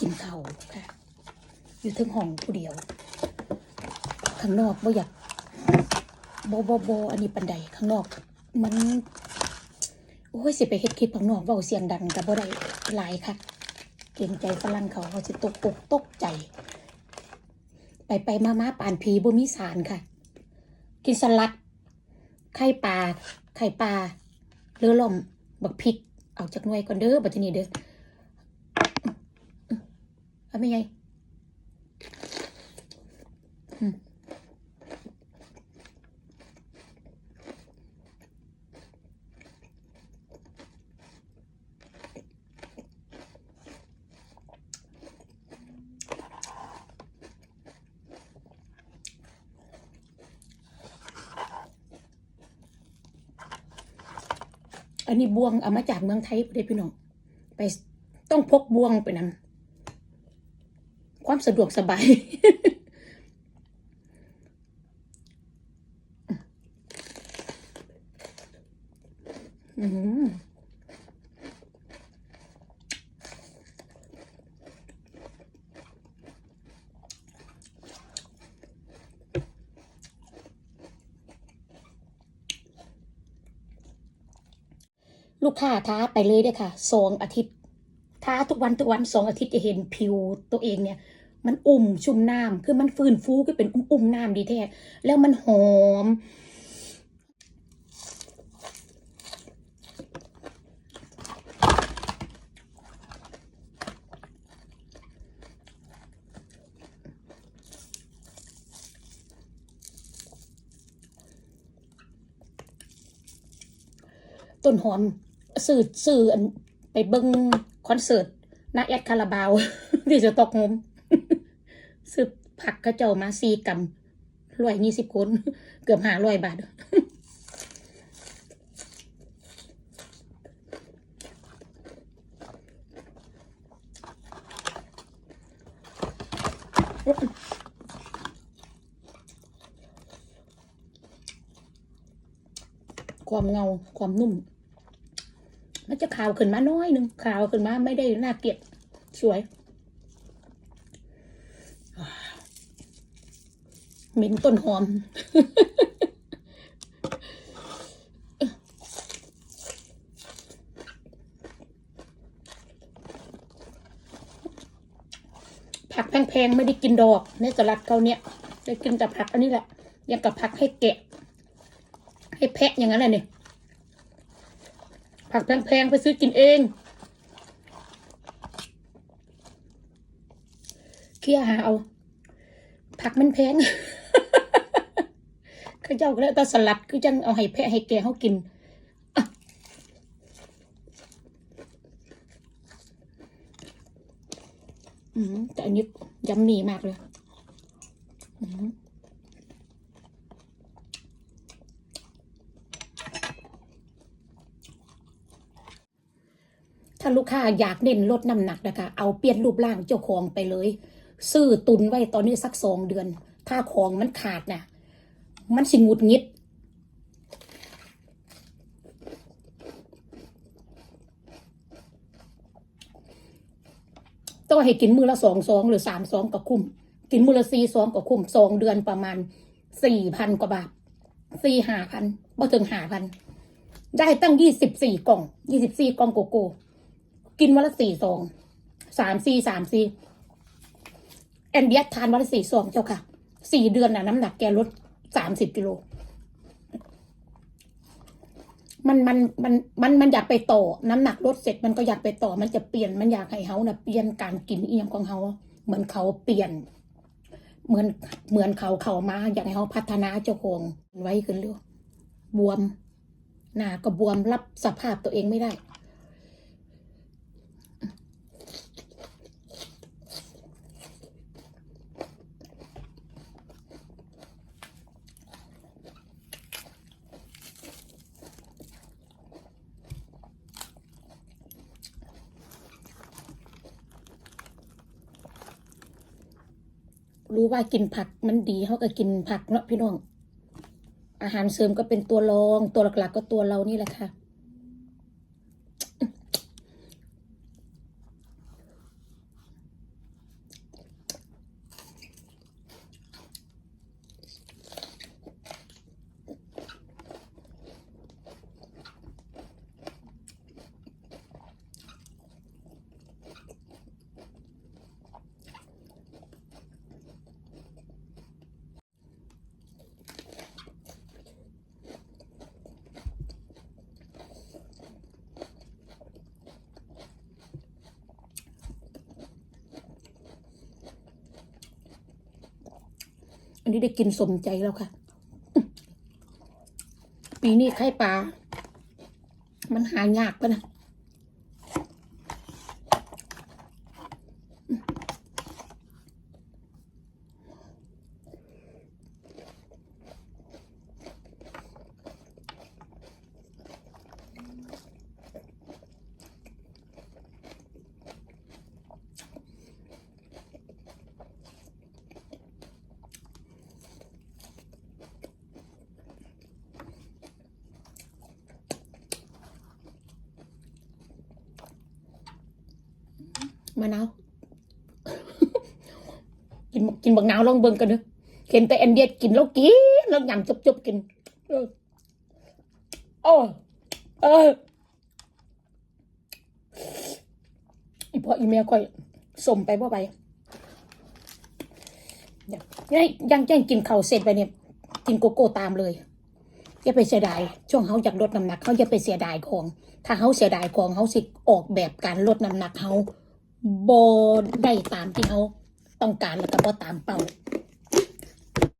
กินข้าวค่ะ อยู่เทึงห้องผู้เดียว ข้างนอกบ่อยากบ่บ่บ่อันนี้ปันใดข้างนอก มันโอ้ยสิไปเฮ็ดคลิปข้างนอกเว้าเสียงดังก็บ่ได้หลายค่ะเกรงใจฝรั่งเขาเขาสิตกอกตกใจ ไปไปมามาป่านผีบ่มีสารค่ะ กินสลัด ไข่ปลาไข่ปลาเรือล่มบักพริก เอาจากหน่วยก่อนเด้อบัดทีนี้เด้อ ไม่ไงอืมอันนี้บวงเอามาจากเมืองไทยเด้อพี่น้องไปต้องพกบวงไปนำ ความสะดวกสบายอืมลูกค้าท้าไปเลยเด้อค่ะสองอาทิตย์ท้าทุกวันทุกวันสองอาทิตย์จะเห็นผิวตัวเองเนี่ย มันอุ่มชุ่มน้ำคือมันฟื้นฟูก็เป็นอุ่มๆน้ำดีแท้แล้วมันหอม ต้นหอมสื่อสื่อไปเบิ้งคอนเสิร์ตนาแอดคาราบาวที่จะตกงม ซื้อผักกระเจ้ามาซีกำร้อยยี่สิบคน เกือบหาร้อยบาทความเงาความนุ่ม มันจะขาวขึ้นมาน้อยนึงขาวขึ้นมาไม่ได้น่าเกลียดสวย เหม็นต้นหอม ผักแพงๆไม่ได้กินดอกในสลัดเขาเนี่ยได้กินแต่ผักอันนี้แหละยังกับผักให้แกะ ให้แพะอย่างนั้นแหละเนี่ยผักแพงๆไปซื้อกินเองเคี่ยหาเอาผักมันแพง ข้าเจ้าก็เลยตาสลัดคือจังเอาให้แพะให้แกเขากินอืมแต่อันนี้ยำมีมากเลยอืมถ้าลูกค้าอยากเน้นลดน้ำหนักนะคะ เอาเปลี่ยนรูปร่างเจ้าของไปเลย ซื้อตุนไว้ตอนนี้สักสองเดือน ถ้าของมันขาดนะ มันสิงุดงิดต้องให้กินมือละสองซองหรือสามซองก็คุ้ม กินมือละสี่ซองก็คุ้มสองเดือนประมาณสี่พันกว่าบาทสี่ห้าพันบ่ถึงห้าพันได้ตั้งยี่สิบสี่กล่องยี่สิบสี่กล่องโกโก้กินวันละสี่ซองสามสี่สามสี่แอนเดียทานวันละสี่ซองเจ้าค่ะสี่เดือนน่ะน้ำหนักแกลด สามสิบกิโล มันมันมันมันมันอยากไปต่อ น้ำหนักลดเสร็จมันก็อยากไปต่อ มันจะเปลี่ยนมันอยากให้เขาน่ะเปลี่ยนการกินเอียงของเขาเหมือนเขาเปลี่ยน เหมือนเหมือนเขาเขามา อยากให้เขาพัฒนาเจ้าของไว้ขึ้นเร็วบวมหน้าก็บวมรับสภาพตัวเองไม่ได้ รู้ว่ากินผักมันดีเขาก็กินผักเนาะพี่น้อง อาหารเสริมก็เป็นตัวรองตัวหลักๆ ก็ตัวเรานี่แหละค่ะ อันนี้ได้กินสมใจแล้วค่ะ ปีนี้ไข่ปลา มันหายากปะนะ มะนาวกินกินบักนาวลองเบิ่งกันเด้อเห็นแต่แอนเดียกินแล้วกินแล้วยำจบๆกินออโอ้เอออีพออีเมลค่อยสมไปบ่ไปยวยังยังยังกินข้าวเสร็จไปเนี่ย กินโกโก้ตามเลยอย่าไปเสียดายช่วงเขาอยากลดน้ำหนักเขาอย่าไปเสียดายของ ถ้าเขาเสียดายของเขาสิออกแบบการลดน้ำหนักเขา บได้ตามที่เขาต้องการแล้วก็บ่ตามเป้า